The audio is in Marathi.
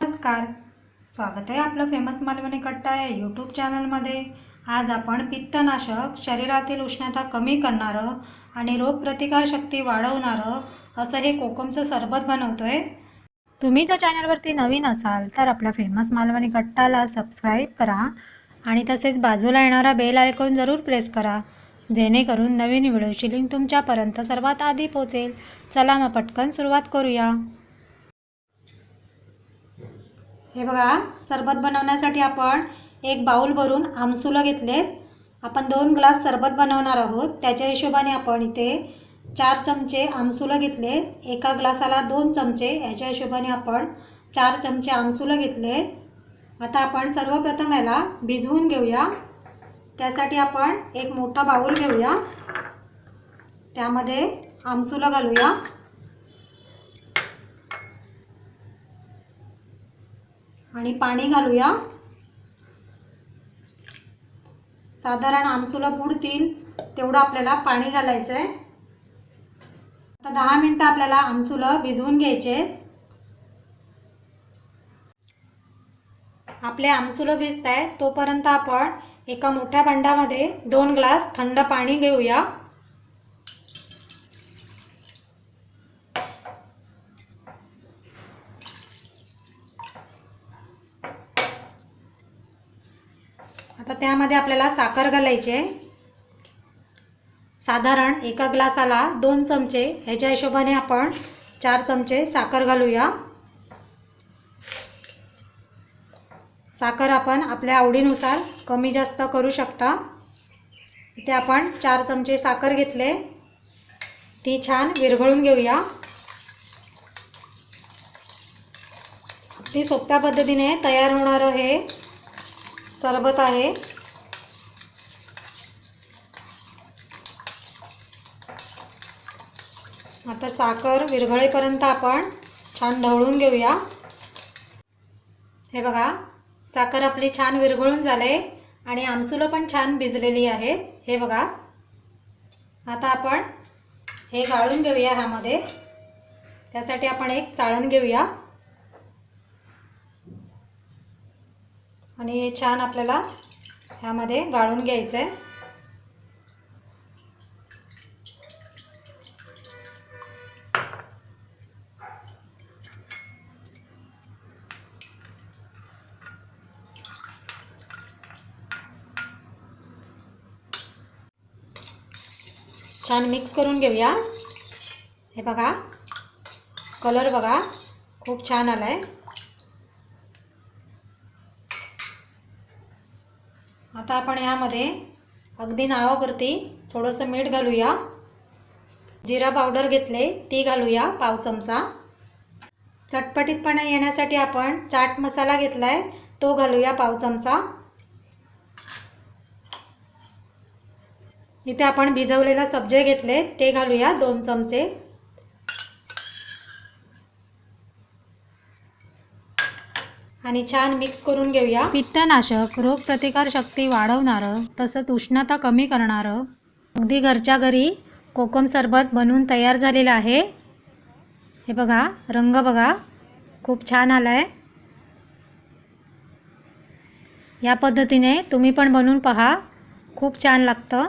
नमस्कार. स्वागत आहे आपलं फेमस मालवणी कट्टा या यूट्यूब चॅनलमध्ये आज आपण पित्तनाशक शरीरातील उष्णता कमी करणारं आणि रोगप्रतिकारशक्ती वाढवणारं असं हे कोकमचं सरबत बनवतो आहे तुम्ही जर चॅनलवरती नवीन असाल तर आपल्या फेमस मालवणी कट्टाला सबस्क्राईब करा आणि तसेच बाजूला येणारा बेल आयकॉन जरूर प्रेस करा. जेणेकरून नवीन व्हिडिओची लिंक तुमच्यापर्यंत सर्वात आधी पोहोचेल. चला मग पटकन सुरुवात करूया. हे बघा सरबत बनवण्यासाठी आपण एक बाऊल भरून आमसुलं घेतलेत. आपण दोन ग्लास सरबत बनवणार आहोत. त्याच्या हिशोबाने आपण इथे चार चमचे आमसुलं घेतले एका ग्लासाला दोन चमचे याच्या हिशोबाने आपण चार चमचे आमसुलं घेतले आता आपण सर्वप्रथम याला भिजवून घेऊया. त्यासाठी आपण एक मोठा बाऊल घेऊया. त्यामध्ये आमसुला घालूया. आणि पाणी घालूया. साधारण आमसुला बुडतील तेवढं आपल्याला पाणी घालायचं आहे आता दहा मिनटं आपल्याला आमसुलं भिजवून घ्यायचे. आपले आमसुलं भिजत आहे तोपर्यंत आपण एका मोठ्या भांड्यामध्ये दोन ग्लास थंड पाणी घेऊया. आता त्यामध्ये आपल्याला साखर घालायची आहे. साधारण एका ग्लासाला दोन चमचे ह्याच्या हिशोबाने आपण चार चमचे साखर घालूया. साखर आपण आपल्या आवडीनुसार कमी जास्त करू शकता. इथे आपण चार चमचे साखर घेतले. ती छान विरघळून घेऊया. अगदी सोप्या पद्धतीने तयार होणारं हे सरबत आहे. आता साखर विरघळेपर्यंत आपण छान ढवळून घेऊया. हे बघा साखर आपली छान विरघळून झाले आणि आमसुलं पण छान भिजलेली आहेत. हे बघा. आता आपण हे गाळून घेऊया ह्यामध्ये. त्यासाठी आपण एक चाळण घेऊया. आणि हे छान आपल्याला ह्यामध्ये गाळून घ्यायचं आहे छान मिक्स करून घेऊया. हे बघा. कलर बघा. खूप छान आला आहे आता आपण यामध्ये अगदी नावापुरती थोडंसं मीठ घालूया. जिरा पावडर घेतले ती घालूया पाव चमचा. चटपटीतपणे येण्यासाठी आपण चाट मसाला घेतला आहे तो घालूया पाव चमचा. इथे आपण भिजवलेला सब्जे घेतले ते घालूया दोन चमचे. आणि छान मिक्स करून घेऊया. पित्तनाशक रोगप्रतिकार शक्ती वाढवणारं तसंच उष्णता कमी करणारं. अगदी घरच्या घरी कोकम सरबत बनवून तयार झालेलं आहे. हे बघा रंग बघा खूप छान आला आहे या पद्धतीने तुम्ही पण बनवून पहा खूप छान लागतं.